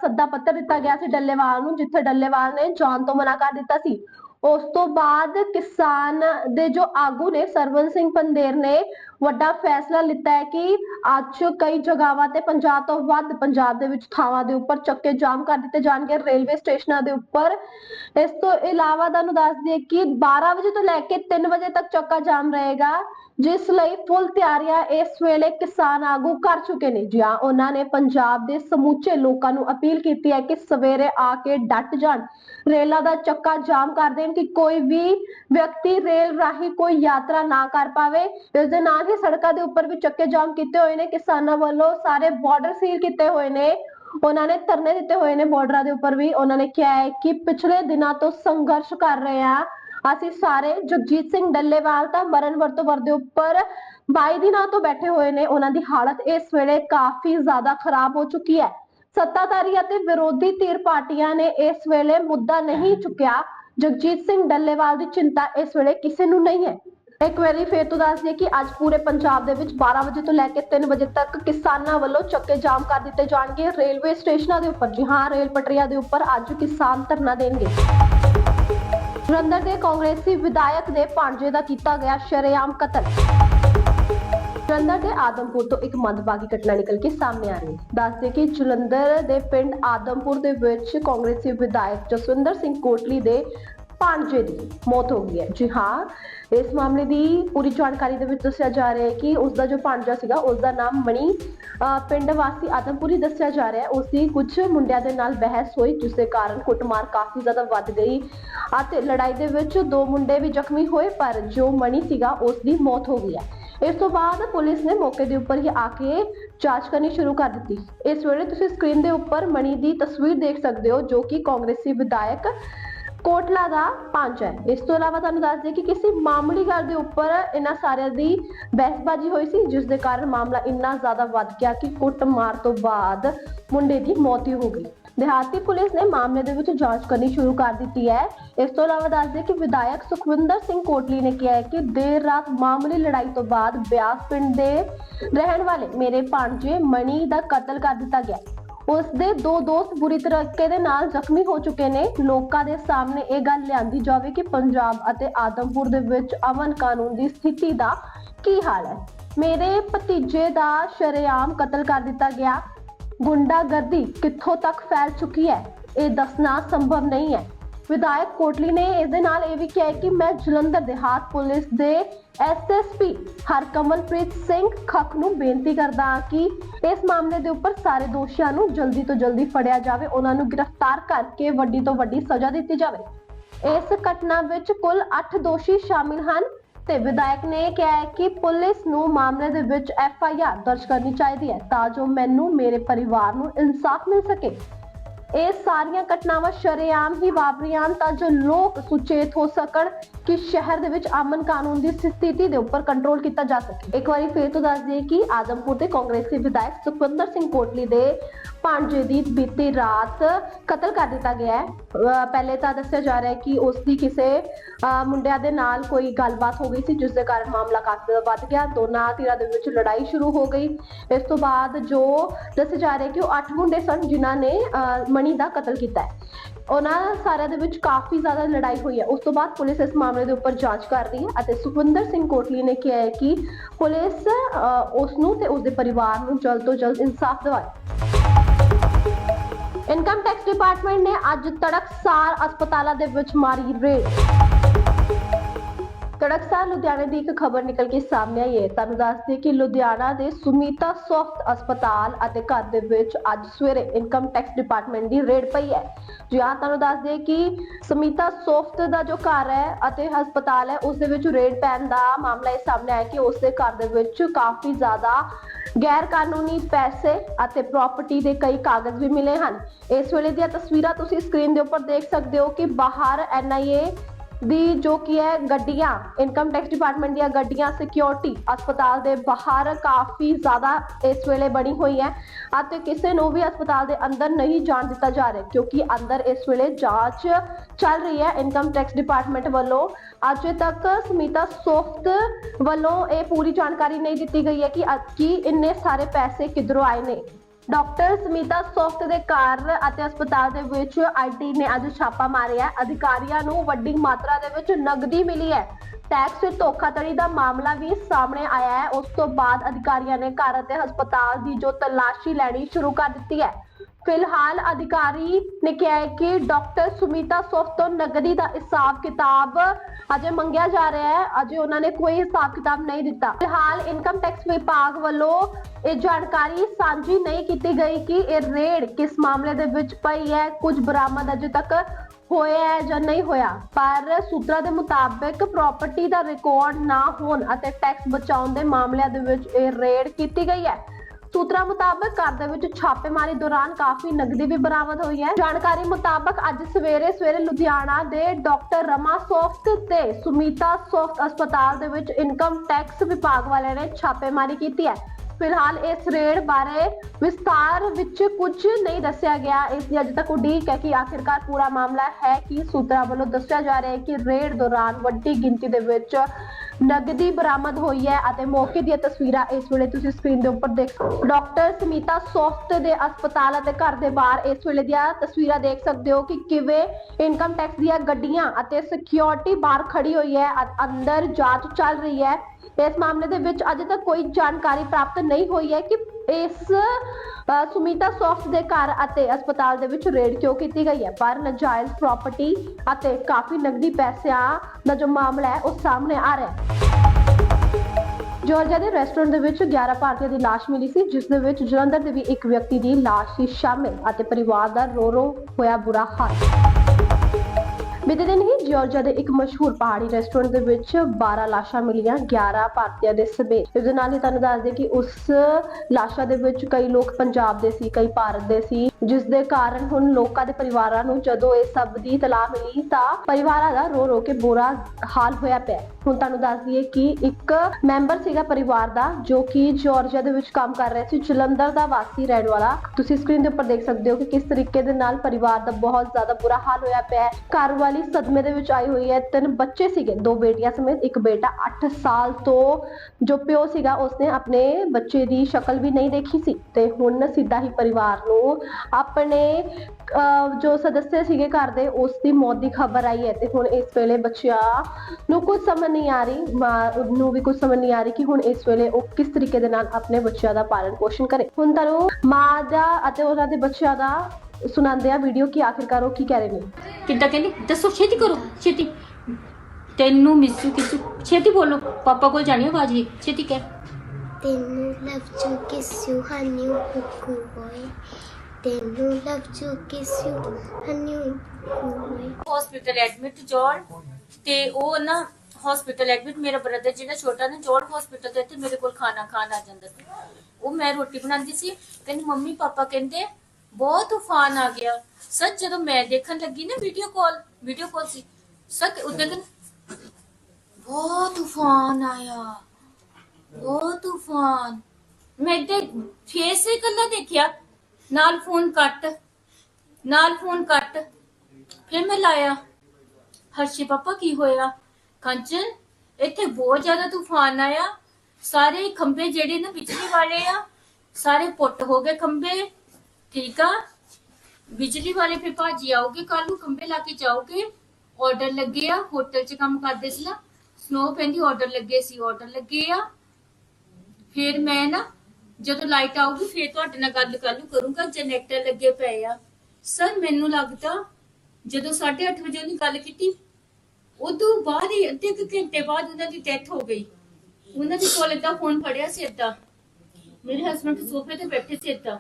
ਸੱਦਾ ਪੱਤਰ ਦਿੱਤਾ ਗਿਆ ਸੀ ਡੱਲੇਵਾਲ ਨੂੰ, ਜਿੱਥੇ ਡੱਲੇਵਾਲ ਨੇ ਜਾਣ ਤੋਂ ਮਨਾ ਕਰ ਦਿੱਤਾ ਸੀ। ਉਸ ਤੋਂ ਬਾਅਦ ਕਿਸਾਨ ਦੇ ਜੋ ਆਗੂ ਨੇ ਸਰਵਨ ਸਿੰਘ ਪੰਦੇਰ ਨੇ, ਵੱਡਾ ਫੈਸਲਾ ਲਿੱਤਾ ਹੈ ਕਿ ਅੱਜ ਕਈ ਜਗ੍ਹਾਵਾਂ ਤੇ 50 ਤੋਂ ਵੱਧ ਪੰਜਾਬ ਦੇ ਵਿੱਚ ਥਾਵਾਂ ਦੇ ਉੱਪਰ ਚੱਕੇ ਜਾਮ ਕਰ ਦਿੱਤੇ ਜਾਣਗੇ ਰੇਲਵੇ ਸਟੇਸ਼ਨਾਂ ਦੇ ਉੱਪਰ। ਇਸ ਤੋਂ ਇਲਾਵਾ ਤੁਹਾਨੂੰ ਦੱਸ ਦਈਏ ਕਿ 12 ਵਜੇ ਤੋਂ ਲੈ ਕੇ 3 ਵਜੇ ਤੱਕ ਚੱਕਾ ਜਾਮ ਰਹੇਗਾ, ਜਿਸ ਲਈ ਫੁੱਲ ਤਿਆਰੀਆਂ ਇਸ ਵੇਲੇ ਕਿਸਾਨ ਆਗੂ ਕਰ ਚੁੱਕੇ ਨੇ। ਜੀ ਹਾਂ, ਉਹਨਾਂ ਨੇ ਪੰਜਾਬ ਦੇ ਸਮੁੱਚੇ ਲੋਕਾਂ ਨੂੰ ਅਪੀਲ ਕੀਤੀ ਹੈ ਕਿ ਸਵੇਰੇ ਆ ਕੇ ਡਟ ਜਾਣ। ਰੇਲਾਂ ਦਾ ਚੱਕਾ ਜਾਮ ਕਰ ਦੇਣ ਕਿ ਕੋਈ ਵੀ ਵਿਅਕਤੀ ਰੇਲ ਰਾਹੀਂ ਕੋਈ ਯਾਤਰਾ ਨਾ ਕਰ ਪਾਵੇ। ਇਸ ਦੇ ਨਾਲ ਹੀ ਸੜਕਾਂ ਦੇ ਉੱਪਰ ਵੀ ਚੱਕੇ ਜਾਮ ਕੀਤੇ ਹੋਏ ਨੇ। ਕਿਸਾਨਾਂ ਵੱਲੋਂ ਸਾਰੇ ਬਾਰਡਰ ਸੀਲ ਕੀਤੇ ਹੋਏ ਨੇ। ਉਹਨਾਂ ਨੇ ਧਰਨੇ ਦਿੱਤੇ ਹੋਏ ਨੇ ਬਾਰਡਰਾਂ ਦੇ ਉੱਪਰ ਵੀ। ਉਹਨਾਂ ਨੇ ਕਿਹਾ ਹੈ ਕਿ ਪਿਛਲੇ ਦਿਨਾਂ ਤੋਂ ਸੰਘਰਸ਼ ਕਰ ਰਹੇ ਆ। ਅਸੀਂ ਸਾਰੇ ਜਗਜੀਤ ਸਿੰਘ ਡੱਲੇਵਾਲ ਤਾਂ ਮਰਨ ਵਰਤੋਂ ਵਰ ਦੇ ਉੱਪਰ 22 ਦਿਨਾਂ ਤੋਂ ਬੈਠੇ ਹੋਏ ਨੇ। ਉਹਨਾਂ ਦੀ ਹਾਲਤ ਇਸ ਵੇਲੇ ਕਾਫੀ ਜ਼ਿਆਦਾ ਖਰਾਬ ਹੋ ਚੁੱਕੀ ਹੈ। ਸੱਤਾਧਾਰੀ ਅਤੇ ਵਿਰੋਧੀ ਧਿਰ ਪਾਰਟੀਆਂ ਨੇ ਇਸ ਵੇਲੇ ਮੁੱਦਾ ਨਹੀਂ ਚੁੱਕਿਆ। ਜਗਜੀਤ ਸਿੰਘ ਡੱਲੇਵਾਲ ਦੀ ਚਿੰਤਾ ਇਸ ਵੇਲੇ ਕਿਸੇ ਨੂੰ ਨਹੀਂ ਹੈ। ਇੱਕ ਵਾਰੀ ਫੇਰ ਤੋਂ ਦੱਸ ਦਈਏ ਕਿ ਅੱਜ ਪੂਰੇ ਪੰਜਾਬ ਦੇ ਵਿੱਚ 12 ਵਜੇ ਤੋਂ ਲੈ ਕੇ 3 ਵਜੇ ਤੱਕ ਕਿਸਾਨਾਂ ਵੱਲੋਂ ਚੱਕੇ ਜਾਮ ਕਰ ਦਿੱਤੇ ਜਾਣਗੇ। ਰੇਲਵੇ ਸਟੇਸ਼ਨਾਂ ਦੇ ਉੱਪਰ ਜੀ ਹਾਂ, ਰੇਲ ਪਟਰੀਆਂ ਦੇ ਉੱਪਰ ਅੱਜ ਕਿਸਾਨ ਧਰਨਾ ਦੇਣਗੇ। ਜਲੰਧਰ ਦੇ ਕਾਂਗਰਸੀ ਵਿਧਾਇਕ ਦੇ ਭਾਂਜੇ ਦਾ ਕੀਤਾ ਗਿਆ ਸ਼ਰੇਆਮ ਕਤਲ। ਜਲੰਧਰ ਦੇ ਆਦਮਪੁਰ ਤੋਂ ਇੱਕ ਮੰਦਭਾਗੀ ਘਟਨਾ ਨਿਕਲ ਕੇ ਸਾਹਮਣੇ ਆ ਰਹੀ ਹੈ। ਦੱਸਦੇ ਕਿ ਜਲੰਧਰ ਦੇ ਪਿੰਡ ਆਦਮਪੁਰ ਦੇ ਵਿੱਚ ਕਾਂਗਰਸੀ ਵਿਧਾਇਕ ਜਸਵਿੰਦਰ ਸਿੰਘ ਕੋਟਲੀ ਦੇ ਭਾਂਜੇ ਦੀ ਮੌਤ ਹੋ ਗਈ ਹੈ। ਜੀ ਹਾਂ, ਇਸ ਮਾਮਲੇ ਦੀ ਪੂਰੀ ਜਾਣਕਾਰੀ ਦੇ ਵਿੱਚ ਦੱਸਿਆ ਜਾ ਰਿਹਾ ਹੈ ਕਿ ਉਸ ਦਾ ਜੋ ਭਾਂਜਾ ਸੀਗਾ ਉਸ ਦਾ ਨਾਮ ਮਣੀ ਅਹ ਪਿੰਡ ਵਾਸੀ ਆਦਮਪੁਰੀ ਦੱਸਿਆ ਜਾ ਰਿਹਾ ਹੈ। ਉਸ ਦੀ ਕੁਝ ਮੁੰਡਿਆਂ ਦੇ ਨਾਲ ਬਹਿਸ ਹੋਈ, ਜਿਸ ਦੇ ਕਾਰਨ ਕੁੱਟਮਾਰ ਕਾਫੀ ਜ਼ਿਆਦਾ ਵੱਧ ਗਈ ਅਤੇ ਲੜਾਈ ਦੇ ਵਿੱਚ ਦੋ ਮੁੰਡੇ ਵੀ ਜ਼ਖਮੀ ਹੋਏ, ਪਰ ਜੋ ਮਣੀ ਸੀਗਾ ਉਸ ਦੀ ਮੌਤ ਹੋ ਗਈ ਹੈ। ਇਸ ਤੋਂ ਬਾਅਦ ਪੁਲਿਸ ਨੇ ਮੌਕੇ ਦੇ ਉੱਪਰ ਹੀ ਆ ਕੇ ਜਾਂਚ ਕਰਨੀ ਸ਼ੁਰੂ ਕਰ ਦਿੱਤੀ। ਇਸ ਵੇਲੇ ਤੁਸੀਂ ਸਕਰੀਨ ਦੇ ਉੱਪਰ ਮਣੀ ਦੀ ਤਸਵੀਰ ਦੇਖ ਸਕਦੇ ਹੋ, ਜੋ ਕਿ ਕਾਂਗਰਸੀ ਵਿਧਾਇਕ ਕੋਟਲਾ ਦਾ ਪੰਜ ਹੈ। ਇਸ ਤੋਂ ਇਲਾਵਾ ਤੁਹਾਨੂੰ ਦੱਸ ਦਈਏ ਕਿ ਕਿਸੇ ਮਾਮੂਲੀ ਗੱਲ ਦੇ ਉੱਪਰ ਇਹਨਾਂ ਸਾਰਿਆਂ ਦੀ ਬਹਿਸਬਾਜ਼ੀ ਹੋਈ ਸੀ, ਜਿਸ ਦੇ ਕਾਰਨ ਮਾਮਲਾ ਇੰਨਾ ਜ਼ਿਆਦਾ ਵੱਧ ਗਿਆ ਕਿ ਕੁੱਟਮਾਰ ਤੋਂ ਬਾਅਦ ਮੁੰਡੇ ਦੀ ਮੌਤ ਹੀ ਹੋ ਗਈ। ਦਿਹਾਤੀ ਪੁਲਿਸ ਨੇ ਮਾਮਲੇ ਦੇ ਵਿੱਚ ਜਾਂਚ ਕਰਨੀ ਸ਼ੁਰੂ ਕਰ ਦਿੱਤੀ ਹੈ। ਇਸ ਤੋਂ ਇਲਾਵਾ ਦੱਸ ਦਈਏ ਕਿ ਵਿਧਾਇਕ ਸੁਖਵਿੰਦਰ ਸਿੰਘ ਕੋਟਲੀ ਨੇ ਕਿਹਾ ਹੈ ਕਿ ਦੇਰ ਰਾਤ ਮਾਮੂਲੀ ਲੜਾਈ ਤੋਂ ਬਾਅਦ ਬਿਆਸ ਪਿੰਡ ਦੇ ਰਹਿਣ ਵਾਲੇ ਮੇਰੇ ਭਾਂਜੇ ਮਣੀ ਦਾ ਕਤਲ ਕਰ ਦਿੱਤਾ ਗਿਆ। ਉਸ ਦੇ ਦੋ ਦੋਸਤ ਬੁਰੀ ਤਰੀਕੇ ਦੇ ਨਾਲ ਜ਼ਖਮੀ ਹੋ ਚੁੱਕੇ ਨੇ। ਲੋਕਾਂ ਦੇ ਸਾਹਮਣੇ ਇਹ ਗੱਲ ਲਿਆਂਦੀ ਜਾਵੇ ਕਿ ਪੰਜਾਬ ਅਤੇ ਆਦਮਪੁਰ ਦੇ ਵਿੱਚ ਅਮਨ ਕਾਨੂੰਨ ਦੀ ਸਥਿਤੀ ਦਾ ਕੀ ਹਾਲ ਹੈ। ਮੇਰੇ ਭਤੀਜੇ ਦਾ ਸ਼ਰੇਆਮ ਕਤਲ ਕਰ ਦਿੱਤਾ ਗਿਆ। ਗੁੰਡਾਗਰਦੀ ਕਿੱਥੋਂ ਤੱਕ ਫੈਲ ਚੁੱਕੀ ਹੈ? ਇਹ ਦੱਸਣਾ ਸੰਭਵ ਨਹੀਂ ਹੈ। ਵਿਧਾਇਕ ਕੋਟਲੀ ਨੇ ਇਸ ਦੇ ਨਾਲ ਇਹ ਵੀ ਕਿਹਾ ਕਿ ਮੈਂ ਜਲੰਧਰ ਦੇਹਾਤ ਪੁਲਿਸ ਦੇ ਐਸਐਸਪੀ ਹਰਕਮਲਪ੍ਰੀਤ ਸਿੰਘ ਖੱਖ ਨੂੰ ਬੇਨਤੀ ਕਰਦਾ ਹਾਂ ਕਿ ਇਸ ਮਾਮਲੇ ਦੇ ਉੱਪਰ ਸਾਰੇ ਦੋਸ਼ੀਆਂ ਨੂੰ ਜਲਦੀ ਤੋਂ ਜਲਦੀ ਫੜਿਆ ਜਾਵੇ। ਉਹਨਾਂ ਨੂੰ ਗ੍ਰਿਫਤਾਰ ਕਰਕੇ ਵੱਡੀ ਤੋਂ ਵੱਡੀ ਸਜ਼ਾ ਦਿੱਤੀ ਜਾਵੇ। ਇਸ ਘਟਨਾ ਵਿੱਚ ਕੁੱਲ 8 ਦੋਸ਼ੀ ਸ਼ਾਮਿਲ ਹਨ। ਤੇ ਵਿਧਾਇਕ ਨੇ ਕਿਹਾ ਹੈ ਕਿ ਪੁਲਿਸ ਨੂੰ ਮਾਮਲੇ ਦੇ ਵਿੱਚ ਐਫ ਆਈ ਆਰ ਦਰਜ ਕਰਨੀ ਚਾਹੀਦੀ ਹੈ ਤਾਂ ਜੋ ਮੈਨੂੰ, ਮੇਰੇ ਪਰਿਵਾਰ ਨੂੰ ਇਨਸਾਫ ਮਿਲ ਸਕੇ। ਇਹ ਸਾਰੀਆਂ ਘਟਨਾਵਾਂ ਸ਼ਰੇਆਮ ਹੀ ਵਾਪਰੀਆਂ ਹਨ ਤਾਂ ਜੋ ਲੋਕ ਸੁਚੇਤ ਹੋ ਸਕਣ ਕਿ ਸ਼ਹਿਰ ਦੇ ਵਿੱਚ ਅਮਨ ਕਾਨੂੰਨ ਦੀ ਸਥਿਤੀ ਦੇ ਉੱਪਰ ਕੰਟਰੋਲ ਕੀਤਾ ਜਾ ਸਕੇ। ਇੱਕ ਵਾਰੀ ਫੇਰ ਤੋਂ ਦੱਸ ਦਈਏ ਕਿ ਆਦਮਪੁਰ ਦੇ ਕਾਂਗਰਸੀ ਵਿਧਾਇਕ ਸੁਖਵਿੰਦਰ ਸਿੰਘ ਕੋਟਲੀ ਦੇ ਭਾਂਜੇ ਦੀ ਬੀਤੀ ਰਾਤ ਕਤਲ ਕਰ ਦਿੱਤਾ ਗਿਆ ਹੈ। ਪਹਿਲੇ ਤਾਂ ਦੱਸਿਆ ਜਾ ਰਿਹਾ ਹੈ ਕਿ ਉਸ ਦੀ ਕਿਸੇ ਮੁੰਡਿਆਂ ਦੇ ਨਾਲ ਕੋਈ ਗੱਲਬਾਤ ਹੋ ਗਈ ਸੀ ਜਿਸ ਦੇ ਕਾਰਨ ਮਾਮਲਾ ਕਾਫੀ ਵੱਧ ਗਿਆ। ਦੋਨਾਂ ਧਿਰਾਂ ਦੇ ਵਿੱਚ ਲੜਾਈ ਸ਼ੁਰੂ ਹੋ ਗਈ। ਇਸ ਤੋਂ ਬਾਅਦ ਜੋ ਦੱਸਿਆ ਜਾ ਰਿਹਾ ਕਿ ਉਹ ਅੱਠ ਮੁੰਡੇ ਸਨ ਜਿਨ੍ਹਾਂ ਨੇ ਅਹ, ਮਣੀ ਦਾ ਕਤਲ ਕੀਤਾ ਹੈ। ਉਹਨਾਂ ਸਾਰਿਆਂ ਦੇ ਵਿੱਚ ਕਾਫੀ ਜ਼ਿਆਦਾ ਲੜਾਈ ਹੋਈ ਹੈ। ਉਸ ਤੋਂ ਬਾਅਦ ਪੁਲਿਸ ਇਸ ਮਾਮਲੇ ਦੇ ਉੱਪਰ ਜਾਂਚ ਕਰ ਰਹੀ ਹੈ ਅਤੇ ਸੁਖਵਿੰਦਰ ਸਿੰਘ ਕੋਟਲੀ ਨੇ ਕਿਹਾ ਹੈ ਕਿ ਪੁਲਿਸ ਉਸ ਨੂੰ ਤੇ ਉਸ ਦੇ ਪਰਿਵਾਰ ਨੂੰ ਜਲਦ ਤੋਂ ਜਲਦ ਇਨਸਾਫ ਦਿਵਾਏ। ਇਨਕਮ ਟੈਕਸ ਡਿਪਾਰਟਮੈਂਟ ਨੇ ਅੱਜ ਤੜਕਸਾਰ ਹਸਪਤਾਲਾਂ ਦੇ ਵਿੱਚ ਮਾਰੀ ਰੇਡ। ਤੜਕਸਾਰ ਲੁਧਿਆਣੇ ਦੀ ਇੱਕ ਖਬਰ ਨਿਕਲ ਕੇ ਸਾਹਮਣੇ ਆਈ ਹੈ। ਤੁਹਾਨੂੰ ਦੱਸਦੇ ਕਿ ਲੁਧਿਆਣਾ ਦੇ ਸੁਮੀਤਾ ਸੌਫਟ ਹਸਪਤਾਲ ਅਤੇ ਘਰ ਦੇ ਵਿੱਚ ਅੱਜ ਸਵੇਰੇ ਇਨਕਮ ਟੈਕਸ ਡਿਪਾਰਟਮੈਂਟ ਦੀ ਰੇਡ ਪਈ ਹੈ। ਜੀ ਤੁਹਾਨੂੰ ਦੱਸਦੇ ਕਿ ਸੁਮੀਤਾ ਸੌਫਟ ਦਾ ਜੋ ਘਰ ਹੈ ਅਤੇ ਹਸਪਤਾਲ ਹੈ, ਉਸ ਦੇ ਵਿੱਚ ਰੇਡ ਪੈਣ ਦਾ ਮਾਮਲਾ ਇਹ ਸਾਹਮਣੇ ਆਇਆ ਕਿ ਉਸ ਦੇ ਘਰ ਦੇ ਵਿੱਚ ਕਾਫੀ ਜ਼ਿਆਦਾ ਗੈਰ ਕਾਨੂੰਨੀ ਪੈਸੇ ਅਤੇ ਪ੍ਰਾਪਰਟੀ ਦੇ ਕਈ ਕਾਗਜ਼ ਵੀ ਮਿਲੇ ਹਨ। ਇਸ ਵੇਲੇ ਦੀਆਂ ਤਸਵੀਰਾਂ ਤੁਸੀਂ ਸਕਰੀਨ ਦੇ ਉੱਪਰ ਦੇਖ ਸਕਦੇ ਹੋ ਕਿ ਬਾਹਰ ਐਨਆਈਏ ਦੀ ਜੋ ਕੀ ਹੈ ਗੱਡੀਆਂ ਇਨਕਮ ਟੈਕਸ ਡਿਪਾਰਟਮੈਂਟ ਦੀਆਂ ਗੱਡੀਆਂ ਸਿਕਿਉਰਿਟੀ ਹਸਪਤਾਲ ਦੇ ਬਾਹਰ ਕਾਫੀ ਜ਼ਿਆਦਾ ਇਸ ਵੇਲੇ ਬਣੀ ਹੋਈ ਹੈ ਅਤੇ ਕਿਸੇ ਨੂੰ ਵੀ ਹਸਪਤਾਲ ਦੇ ਅੰਦਰ ਨਹੀਂ ਜਾਣ ਦਿੱਤਾ ਜਾ ਰਿਹਾ ਕਿਉਂਕਿ ਅੰਦਰ ਇਸ ਵੇਲੇ ਜਾਂਚ ਚੱਲ ਰਹੀ ਹੈ ਇਨਕਮ ਟੈਕਸ ਡਿਪਾਰਟਮੈਂਟ ਵੱਲੋਂ। ਅਜੇ ਤੱਕ ਸਮੀਤਾ ਸੋਫਤ ਵੱਲੋਂ ਇਹ ਪੂਰੀ ਜਾਣਕਾਰੀ ਨਹੀਂ ਦਿੱਤੀ ਗਈ ਹੈ ਕਿ ਅ- ਕੀ ਇੰਨੇ ਸਾਰੇ ਪੈਸੇ ਕਿੱਧਰੋਂ ਆਏ ਨੇ। ਡਾਕਟਰ ਸਮੀਤਾ ਸੌਫਟ ਦੇ ਘਰ ਅਤੇ ਹਸਪਤਾਲ ਦੇ ਵਿੱਚ ਆਈਟੀ ਨੇ ਅੱਜ ਛਾਪਾ ਮਾਰਿਆ। ਅਧਿਕਾਰੀਆਂ ਨੂੰ ਵੱਡੀ ਮਾਤਰਾ ਦੇ ਵਿੱਚ ਨਗਦੀ ਮਿਲੀ ਹੈ। ਟੈਕਸ ਵਿੱਚ ਧੋਖਾਧੜੀ ਦਾ ਮਾਮਲਾ ਵੀ ਸਾਹਮਣੇ ਆਇਆ ਹੈ। ਉਸ ਤੋਂ ਬਾਅਦ ਅਧਿਕਾਰੀਆਂ ਨੇ ਘਰ ਅਤੇ ਹਸਪਤਾਲ ਦੀ ਜੋ ਤਲਾਸ਼ੀ ਲੈਣੀ ਸ਼ੁਰੂ ਕਰ ਦਿੱਤੀ ਹੈ। ਫਿਲਹਾਲ ਅਧਿਕਾਰੀ ਨੇ ਕਿਹਾ ਹੈ ਕਿ ਡਾਕਟਰ ਸੁਮੀਤਾ ਸੋਫਟ ਤੋਂ ਨਗਦੀ ਦਾ ਹਿਸਾਬ ਕਿਤਾਬ ਅਜੇ ਮੰਗਿਆ ਜਾ ਰਿਹਾ ਹੈ। ਅਜੇ ਉਹਨਾਂ ਨੇ ਕੋਈ ਹਿਸਾਬ ਕਿਤਾਬ ਨਹੀਂ ਦਿੱਤਾ। ਫਿਲਹਾਲ ਇਨਕਮ ਟੈਕਸ ਵਿਭਾਗ ਵੱਲੋਂ ਇਹ ਜਾਣਕਾਰੀ ਸਾਂਝੀ ਨਹੀਂ ਕੀਤੀ ਗਈ ਕਿ ਇਹ ਰੇਡ ਕਿਸ ਮਾਮਲੇ ਦੇ ਵਿੱਚ ਪਈ ਹੈ, ਕੁਝ ਬਰਾਮਦ ਅਜੇ ਤੱਕ ਹੋਇਆ ਹੈ ਜਾਂ ਨਹੀਂ ਹੋਇਆ। ਪਰ ਸੂਤਰਾਂ ਦੇ ਮੁਤਾਬਕ ਪ੍ਰਾਪਰਟੀ ਦਾ ਰਿਕਾਰਡ ਨਾ ਹੋਣ ਅਤੇ ਟੈਕਸ ਬਚਾਉਣ ਦੇ ਮਾਮਲਿਆਂ ਦੇ ਵਿੱਚ ਇਹ ਰੇਡ ਕੀਤੀ ਗਈ ਹੈ। ਸੂਤਰਾਂ ਮੁਤਾਬਕ ਘਰ ਦੇ ਵਿੱਚ ਛਾਪੇਮਾਰੀ ਦੌਰਾਨ ਕਾਫੀ ਨਗਦੀ ਵੀ ਬਰਾਮਦ ਹੋਈ ਹੈ। ਜਾਣਕਾਰੀ ਮੁਤਾਬਕ ਅੱਜ ਸਵੇਰੇ ਸਵੇਰੇ ਲੁਧਿਆਣਾ ਦੇ ਡਾਕਟਰ ਰਮਾ ਸੌਫਟ ਤੇ ਸੁਮੀਤਾ ਸੌਫਟ ਹਸਪਤਾਲ ਦੇ ਵਿੱਚ ਇਨਕਮ ਟੈਕਸ ਵਿਭਾਗ ਵਾਲਿਆਂ ਨੇ ਛਾਪੇਮਾਰੀ ਕੀਤੀ ਹੈ। ਫਿਲਹਾਲ ਇਸ ਰੇਡ ਬਾਰੇ ਵਿਸਤਾਰ ਵਿੱਚ ਕੁਝ ਨਹੀਂ ਦੱਸਿਆ ਗਿਆ। ਇਸ ਦੀ ਅਜੇ ਤੱਕ ਉਡੀਕ ਹੈ ਕਿ ਆਖਿਰਕਾਰ ਪੂਰਾ ਮਾਮਲਾ ਹੈ ਕਿ ਸੂਤਰਾਂ ਵੱਲੋਂ ਦੱਸਿਆ ਜਾ ਰਿਹਾ ਹੈ ਕਿ ਰੇਡ ਦੌਰਾਨ ਵੱਡੀ ਗਿਣਤੀ ਦੇ ਵਿੱਚ ਨਗਦੀ ਬਰਾਮਦ ਹੋਈ ਹੈ ਅਤੇ ਮੌਕੇ ਦੀਆਂ ਤਸਵੀਰਾਂ ਇਸ ਵੇਲੇ ਤੁਸੀਂ ਸਕਰੀਨ ਦੇ ਉੱਪਰ ਦੇਖ ਡਾਕਟਰ ਸਮੀਤਾ ਸੌਫਟ ਦੇ ਹਸਪਤਾਲ ਅਤੇ ਘਰ ਦੇ ਬਾਹਰ ਇਸ ਵੇਲੇ ਦੀਆਂ ਤਸਵੀਰਾਂ ਦੇਖ ਸਕਦੇ ਹੋ ਕਿ ਕਿਵੇਂ ਇਨਕਮ ਟੈਕਸ ਦੀਆਂ ਗੱਡੀਆਂ ਅਤੇ ਸਿਕਿਉਰਿਟੀ ਬਾਹਰ ਖੜੀ ਹੋਈ ਹੈ ਅੰਦਰ ਜਾਂਚ ਚੱਲ ਰਹੀ ਹੈ। ਇਸ ਮਾਮਲੇ ਦੇ ਵਿੱਚ ਅਜੇ ਤੱਕ ਕੋਈ ਜਾਣਕਾਰੀ ਪ੍ਰਾਪਤ ਨਹੀਂ ਹੋਈ ਹੈ ਕਿ ਇਸ ਸੁਮੀਤਾ ਸੌਫਟ ਦੇ ਘਰ ਅਤੇ ਹਸਪਤਾਲ ਦੇ ਵਿੱਚ ਰੇਡ ਕਿਉਂ ਕੀਤੀ ਗਈ ਹੈ? ਪਰ ਨਜਾਇਜ਼ ਪ੍ਰਾਪਰਟੀ ਅਤੇ ਕਾਫੀ ਨਕਦੀ ਪੈਸਿਆਂ ਦਾ ਜੋ ਮਾਮਲਾ ਹੈ, ਉਹ ਸਾਹਮਣੇ ਆ ਰਿਹਾ ਹੈ। ਜਾਰਜੀਆ ਦੇ ਰੈਸਟੋਰੈਂਟ ਦੇ ਵਿੱਚ 11 ਭਾਰਤੀਆਂ ਦੀ ਲਾਸ਼ ਮਿਲੀ ਸੀ, ਜਿਸ ਦੇ ਵਿੱਚ ਜਲੰਧਰ ਦੇ ਵੀ ਇੱਕ ਵਿਅਕਤੀ ਦੀ ਲਾਸ਼ ਸੀ ਸ਼ਾਮਿਲ ਅਤੇ ਪਰਿਵਾਰ ਦਾ ਰੋ ਰੋ ਹੋਇਆ ਬੁਰਾ ਹਾਲ। ਬੀਤੇ ਦਿਨ ਹੀ ਜਾਰਜੀਆ ਦੇ ਇੱਕ ਮਸ਼ਹੂਰ ਪਹਾੜੀ ਰੈਸਟੋਰੈਂਟ ਦੇ ਵਿੱਚ 12 ਲਾਸ਼ਾਂ ਮਿਲੀਆਂ 11 ਭਾਰਤੀਆਂ ਦੇ ਸਮੇਤ। ਇਸ ਦੇ ਨਾਲ ਹੀ ਤੁਹਾਨੂੰ ਦੱਸ ਦਈਏ ਕਿ ਉਸ ਲਾਸ਼ਾਂ ਦੇ ਵਿੱਚ ਕਈ ਲੋਕ ਪੰਜਾਬ ਦੇ ਸੀ, ਕਈ ਭਾਰਤ ਦੇ ਸੀ। ਜਿਸ ਦੇ ਕਾਰਨ ਹੁਣ ਲੋਕਾਂ ਦੇ ਪਰਿਵਾਰਾਂ ਨੂੰ ਜਦੋਂ ਇਹ ਸਭ ਦੀ ਤਲਾਹ ਮਿਲੀ ਤਾਂ ਪਰਿਵਾਰਾਂ ਦਾ ਰੋ ਰੋ ਕੇ ਬੁਰਾ ਹਾਲ ਹੋਇਆ ਪਿਆ। ਹੁਣ ਤੁਹਾਨੂੰ ਦੱਸ ਦਈਏ ਕਿ ਇੱਕ ਮੈਂਬਰ ਸੀਗਾ ਪਰਿਵਾਰ ਦਾ ਜੋ ਕਿ ਜਾਰਜੀਆ ਦੇ ਵਿੱਚ ਕੰਮ ਕਰ ਰਿਹਾ ਸੀ, ਜਲੰਧਰ ਦਾ ਵਾਸੀ ਰਹਿਣ ਵਾਲਾ। ਤੁਸੀਂ ਸਕਰੀਨ ਦੇ ਉੱਪਰ ਦੇਖ ਸਕਦੇ ਹੋ ਕਿ ਕਿਸ ਤਰੀਕੇ ਦੇ ਨਾਲ ਪਰਿਵਾਰ ਦਾ ਬਹੁਤ ਜ਼ਿਆਦਾ ਬੁਰਾ ਹਾਲ ਹੋਇਆ ਪਿਆ ਹੈ। ਘਰ ਵਾਲੀ ਸਦਮੇ ਦੇ ਵਿੱਚ ਆਈ ਹੋਈ ਹੈ, ਤਿੰਨ ਬੱਚੇ ਸੀਗੇ, ਦੋ ਬੇਟੀਆਂ ਸਮੇਤ, ਇੱਕ ਬੇਟਾ 8 ਸਾਲ ਤੋਂ ਜੋ ਪਿਓ ਸੀਗਾ, ਉਸਨੇ ਆਪਣੇ ਬੱਚੇ ਦੀ ਸ਼ਕਲ ਵੀ ਨਹੀਂ ਦੇਖੀ ਸੀ। ਤੇ ਹੁਣ ਸਿੱਧਾ ਹੀ ਪਰਿਵਾਰ ਨੂੰ ਆਪਣੇ ਜੋ ਸਦੱਸਿਆ ਸੀਗੇ ਘਰ ਦੇ ਉਸ ਦੀ ਮੌਤ ਦੀ ਖਬਰ ਆਈ ਹੈ ਤੇ ਹੁਣ ਇਸ ਵੇਲੇ ਬੱਚਿਆਂ ਨੂੰ ਕੁਝ ਸਮਝ ਨਹੀਂ ਆ ਰਹੀ ਮਾਂ ਨੂੰ ਵੀ ਕੁਝ ਸਮਝ ਨਹੀਂ ਆ ਰਹੀ ਕਿ ਹੁਣ ਇਸ ਵੇਲੇ ਉਹ ਕਿਸ ਤਰੀਕੇ ਦੇ ਨਾਲ ਆਪਣੇ ਬੱਚਿਆਂ ਦਾ ਪਾਲਣ ਪੋਸ਼ਣ ਕਰੇ। ਹੁਣ ਤੁਹਾਨੂੰ ਮਾਂ ਦਾ ਅਤੇ ਉਹਨਾਂ ਦੇ ਬੱਚਿਆਂ ਦਾ ਸੁਣਾਉਂਦੇ ਆ ਵੀਡੀਓ ਕਿ ਆਖਿਰਕਾਰ ਉਹ ਕੀ ਕਹਿ ਰਹੇ ਨੇ। ਕਿੱਦਾਂ ਕਹਿੰਦੀ? ਦੱਸੋ ਛੇਤੀ ਕਰੋ ਛੇਤੀ। ਤੈਨੂੰ ਮਿਸੂ ਕਿਸੂ ਛੇਤੀ ਬੋਲੋ। ਪਾਪਾ ਕੋਲ ਜਾਣੀ ਆਵਾਜ਼ ਦੀ ਛੇਤੀ ਕਹਿ। ਤੈਨੂੰ ਲਵ ਚੂ ਕਿਸੂ ਕੁਕੂ ਬੋਏ ਤੈਨੂੰ ਲਵ ਚੂ ਕਿਸੂ ਹਨਿਊ ਹਸਪੀਟਲ ਐਡਮਿਟ ਜੋੜ ਤੇ ਉਹ ਨਾ ਹਸਪੀਟਲ ਐਡਮਿਟ ਮੇਰਾ ਬ੍ਰਦਰ ਜਿਹੜਾ ਛੋਟਾ ਨਾ ਜੋੜ ਹਸਪੀਟਲ ਤੇ ਮੇਰੇ ਕੋਲ ਖਾਣਾ ਖਾਣ ਆ ਜਾਂਦਾ ਸੀ। ਉਹ ਮੈਂ ਰੋਟੀ ਬਣਾਉਂਦੀ ਸੀ, ਕਹਿੰਦੀ ਮੰਮੀ ਪਾਪਾ ਕਹਿੰਦੇ ਬਹੁਤ ਤੂਫਾਨ ਆ ਗਿਆ। ਸੱਚ ਜਦੋਂ ਮੈਂ ਦੇਖਣ ਲੱਗੀ ਨਾ ਵੀਡੀਓ ਕਾਲ ਵੀਡੀਓ ਕਾਲ ਸੀ। ਸੱਚ ਉਦੋਂ ਕਹਿੰਦੇ, ਬਹੁਤ ਤੂਫਾਨ ਆਇਆ, ਬਹੁਤ ਤੂਫਾਨ। ਮੈਂ ਤੇ ਫੇਸ ਹੀ ਕੱਲਾ ਦੇਖਿਆ। ਨਾਲ ਫੋਨ ਕੱਟ, ਨਾਲ ਫੋਨ ਕੱਟ। ਫਿਰ ਮੈਂ ਲਾਇਆ, ਹਰਸ਼ੀ ਪਾਪਾ ਕੀ ਹੋਇਆ? ਕੰਚਨ, ਇੱਥੇ ਬਹੁਤ ਜ਼ਿਆਦਾ ਤੂਫਾਨ ਆਇਆ। ਸਾਰੇ ਖੰਭੇ ਜਿਹੜੇ ਨਾ ਬਿਜਲੀ ਵਾਲੇ ਆ, ਸਾਰੇ ਪੁੱਟ ਹੋ ਗਏ ਖੰਭੇ। ਠੀਕ ਆ? ਬਿਜਲੀ ਵਾਲੇ ਫਿਰ ਭਾਜੀ ਆਓਗੇ ਕੱਲ ਨੂੰ, ਖੰਭੇ ਲਾ ਕੇ ਜਾਓਗੇ। ਆਰਡਰ ਲੱਗੇ ਆ ਹੋਟਲ 'ਚ ਕੰਮ ਕਰਦੇ ਸੀ ਨਾ। ਸਨੋ ਪੈਂਦੀ ਆਰਡਰ ਲੱਗੇ ਸੀ ਆਰਡਰ ਲੱਗੇ ਆ। ਫਿਰ ਮੈਂ ਨਾ ਜਦੋਂ ਲਾਈਟ ਆਊਗੀ, ਫਿਰ ਤੁਹਾਡੇ ਨਾਲ ਗੱਲ ਕਰ ਲੂ ਕਰੂੰਗਾ ਜਨਰੇਟਰ ਲੱਗੇ ਪਏ ਆ। ਸਰ ਮੈਨੂੰ ਲੱਗਦਾ ਜਦੋਂ 8:30 ਵਜੇ ਉਹਨੇ ਗੱਲ ਕੀਤੀ, ਉਦੋਂ ਬਾਅਦ ਹੀ ਅੱਧੇ ਕੁ ਘੰਟੇ ਬਾਅਦ ਉਹਨਾਂ ਦੀ ਡੈਥ ਹੋ ਗਈ। ਉਹਨਾਂ ਦੇ ਕੋਲ ਏਦਾਂ ਫੋਨ ਫੜਿਆ ਸੀ ਏਦਾਂ। ਮੇਰੇ ਹਸਬੰਡ ਸੋਫੇ ਤੇ ਬੈਠੇ ਸੀ ਏਦਾਂ।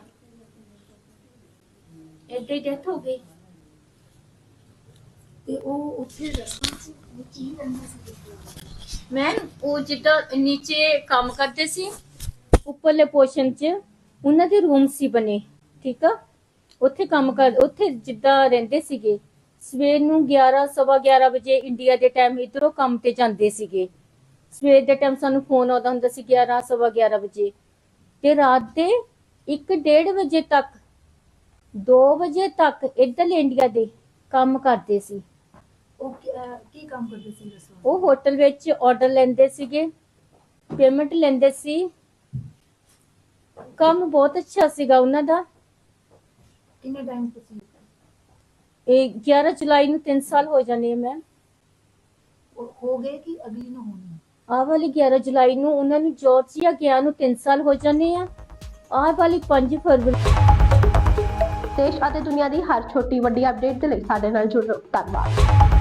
ਏਦਾਂ ਹੀ ਡੈਥ ਹੋ ਗਈ। ਤੇ ਉਹ ਉੱਥੇ ਰਸਤੇ 'ਚ ਉਹ ਕੀ ਕਰਨਾ ਸੀ? ਮੈਂ ਉਹ ਜਿੱਦਾਂ ਨੀਚੇ ਕੰਮ ਕਰਦੇ ਸੀ ਉੱਪਰਲੇ ਪੋਰਸ਼ਨ 'ਚ ਉਹਨਾਂ ਦੇ ਰੂਮ ਸੀ ਬਣੇ ਠੀਕ ਆ? ਉੱਥੇ ਕੰਮ ਕਰ ਉੱਥੇ ਜਿੱਦਾਂ ਰਹਿੰਦੇ ਸੀਗੇ ਸਵੇਰ ਨੂੰ 11 ਸਵਾ 11 ਵਜੇ ਇੰਡੀਆ ਦੇ ਟਾਈਮ ਇਧਰੋਂ ਕੰਮ ਤੇ ਜਾਂਦੇ ਸੀਗੇ। ਸਵੇਰ ਦੇ ਟਾਈਮ ਸਾਨੂੰ ਫੋਨ ਆਉਂਦਾ ਹੁੰਦਾ ਸੀ 11 ਸਵਾ 11 ਵਜੇ। ਤੇ ਰਾਤ ਦੇ 1:30 ਵਜੇ ਤੱਕ 2 ਵਜੇ ਤੱਕ ਇੱਧਰਲੇ ਇੰਡੀਆ ਦੇ ਕੰਮ ਕਰਦੇ ਸੀ। ਉਹ ਕੀ ਕੰਮ ਕਰਦੇ ਸੀ ਉਹ ਹੋਟਲ ਵਿੱਚ ਆਰਡਰ ਲੈਂਦੇ ਸੀਗੇ ਪੇਮੈਂਟ ਲੈਂਦੇ ਸੀ। ਕੰਮ ਬਹੁਤ ਅੱਛਾ ਸੀਗਾ ਉਹਨਾਂ ਦਾ। ਕਿੰਨੇ ਟਾਈਮ ਤੁਸੀਂ ਇਹ 11 ਜੁਲਾਈ ਨੂੰ 3 ਸਾਲ ਹੋ ਜਾਣੇ ਆ ਮੈਂ ਉਹ ਹੋ ਗਏ ਕਿ ਅਗਲੀ ਨੂੰ ਹੋਣੀ ਆਹ ਵਾਲੀ 11 ਜੁਲਾਈ ਨੂੰ ਉਹਨਾਂ ਨੂੰ ਜਾਰਜੀਆ ਗਿਆ ਨੂੰ 3 ਸਾਲ ਹੋ ਜਾਣੇ ਆ। ਆਹ ਵਾਲੀ 5 ਫਰਵਰੀ ਦੇਸ਼ ਅਤੇ ਦੁਨੀਆ ਦੀ ਹਰ ਛੋਟੀ ਵੱਡੀ ਅਪਡੇਟ ਦੇ ਲਈ ਸਾਡੇ ਨਾਲ ਜੁੜੋ ਧੰਨਵਾਦ।